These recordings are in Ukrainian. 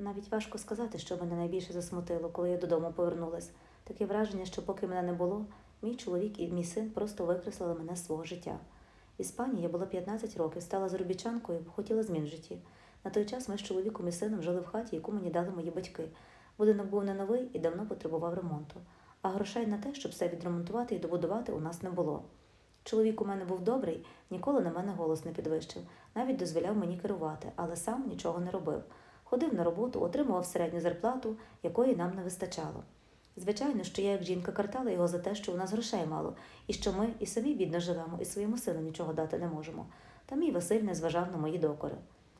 Навіть важко сказати, що мене найбільше засмутило, коли я додому повернулась. Таке враження, що поки мене не було, мій чоловік і мій син просто викреслили мене з свого життя. В Іспанії я була 15 років, стала заробітчанкою, хотіла змін в житті. На той час ми з чоловіком і сином жили в хаті, яку мені дали мої батьки. Будинок був не новий і давно потребував ремонту. А грошей на те, щоб все відремонтувати і добудувати, у нас не було. Чоловік у мене був добрий, ніколи на мене голос не підвищив, навіть дозволяв мені керувати, але сам нічого не робив. Ходив на роботу, отримував середню зарплату, якої нам не вистачало. Звичайно, що я, як жінка, картала його за те, що у нас грошей мало, і що ми і самі бідно живемо, і своєму сину нічого дати не можемо. Та мій Василь не зважав на мої докори.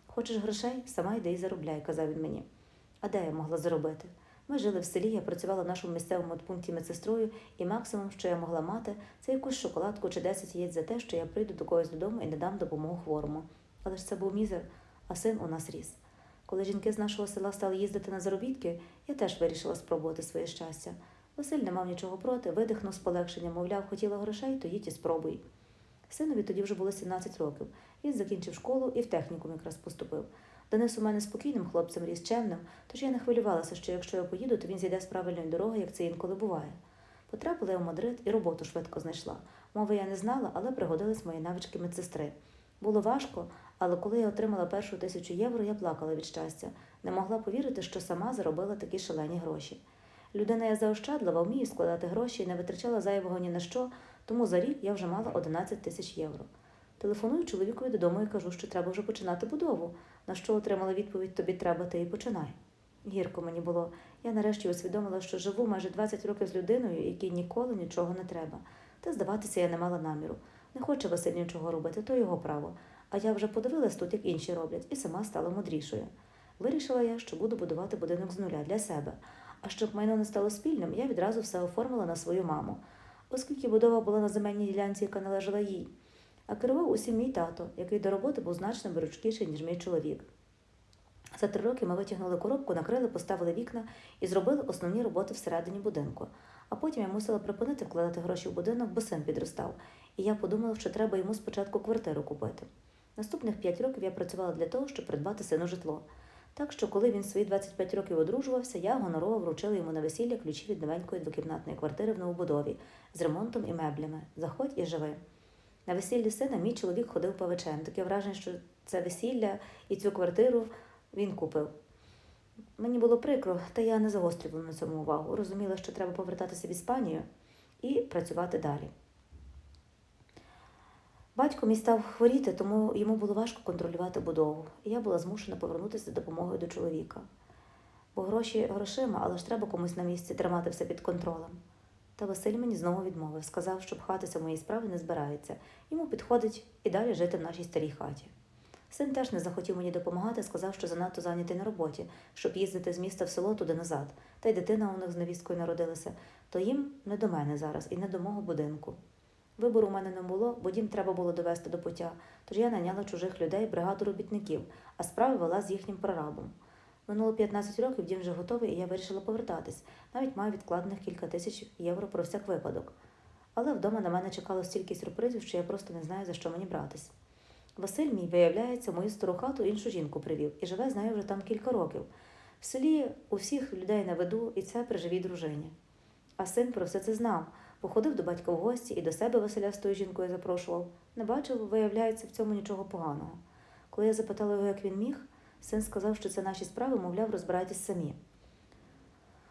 Хочеш грошей, сама йди і заробляй, казав він мені. А де я могла заробити? Ми жили в селі, я працювала в нашому місцевому пункті медсестрою, і максимум, що я могла мати, це якусь шоколадку чи 10 яєць за те, що я прийду до когось додому і не дам допомогу хворому. Але ж це був мізер, а син у нас ріс. Коли жінки з нашого села стали їздити на заробітки, я теж вирішила спробувати своє щастя. Василь не мав нічого проти, видихнув з полегшенням, мовляв, хотіла грошей, то їдь і спробуй. Синові тоді вже було 17 років. Він закінчив школу і в технікум якраз поступив. Денис у мене спокійним хлопцем ріс чемним, тож я не хвилювалася, що якщо я поїду, то він зійде з правильної дороги, як це інколи буває. Потрапила я в Мадрид і роботу швидко знайшла. Мови я не знала, але пригодились мої навички медсестри. Було важко, але коли я отримала першу тисячу євро, я плакала від щастя. Не могла повірити, що сама заробила такі шалені гроші. Людина я заощадлива, вмію складати гроші і не витрачала зайвого ні на що, тому за рік я вже мала 11 тисяч євро. Телефоную чоловікові додому і кажу, що треба вже починати будову, на що отримала відповідь тобі треба, ти і починай. Гірко мені було. Я нарешті усвідомила, що живу майже 20 років з людиною, якій ніколи нічого не треба. Та здаватися я не мала наміру. Не хоче Василь нічого робити, то його право. А я вже подивилась тут, як інші роблять, і сама стала мудрішою. Вирішила я, що буду будувати будинок з нуля для себе. А щоб майно не стало спільним, я відразу все оформила на свою маму, оскільки будова була на земельній ділянці, яка належала їй. А керував усім мій тато, який до роботи був значно беручкіший, ніж мій чоловік. За три роки ми витягнули коробку, накрили, поставили вікна і зробили основні роботи всередині будинку. А потім я мусила припинити вкладати гроші в будинок, бо син підростав, і я подумала, що треба йому спочатку квартиру купити. Наступних п'ять років я працювала для того, щоб придбати сину житло. Так що, коли він свої 25 років одружувався, я гонорово вручила йому на весілля ключі від новенької двокімнатної квартири в новобудові з ремонтом і меблями. Заходь і живи. На весіллі сина мій чоловік ходив павичем. Таке враження, що це весілля і цю квартиру він купив. Мені було прикро, та я не загострювала на цьому увагу. Розуміла, що треба повертатися в Іспанію і працювати далі. Батько мій став хворіти, тому йому було важко контролювати будову, і я була змушена повернутися за допомогою до чоловіка. Бо гроші грошима, але ж треба комусь на місці тримати все під контролем. Та Василь мені знову відмовив, сказав, що пхатися в мої справи не збирається. Йому підходить і далі жити в нашій старій хаті. Син теж не захотів мені допомагати, сказав, що занадто зайнятий на роботі, щоб їздити з міста в село туди назад. Та й дитина у них з невісткою народилася, то їм не до мене зараз і не до мого будинку. Вибору у мене не було, бо дім треба було довести до пуття, тож я наняла чужих людей, бригаду робітників, а справи вела з їхнім прорабом. Минуло 15 років, дім вже готовий, і я вирішила повертатись. Навіть маю відкладених кілька тисяч євро про всяк випадок. Але вдома на мене чекало стільки сюрпризів, що я просто не знаю, за що мені братись. Василь мій, виявляється, мою стару хату іншу жінку привів і живе з нею вже там кілька років. В селі у всіх людей на виду, і це при живій дружині. А син про все це знав, походив до батька в гості і до себе Василя з тою жінкою запрошував. Не бачив, виявляється, в цьому нічого поганого. Коли я запитала його, як він міг, син сказав, що це наші справи, мовляв, розбирайтесь самі.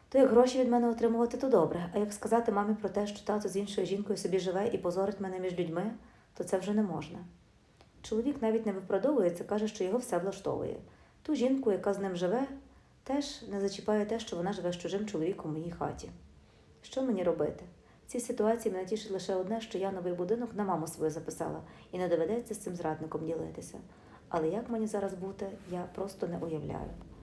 То як гроші від мене отримувати, то добре, а як сказати мамі про те, що тато з іншою жінкою собі живе і позорить мене між людьми, то це вже не можна. Чоловік навіть не виправдовується, каже, що його все влаштовує. Ту жінку, яка з ним живе, теж не зачіпає те, що вона живе з чужим чоловіком у моїй хаті. Що мені робити? В цій ситуації мене тішить лише одне, що я новий будинок на маму свою записала, і не доведеться з цим зрадником ділитися. Але як мені зараз бути, я просто не уявляю.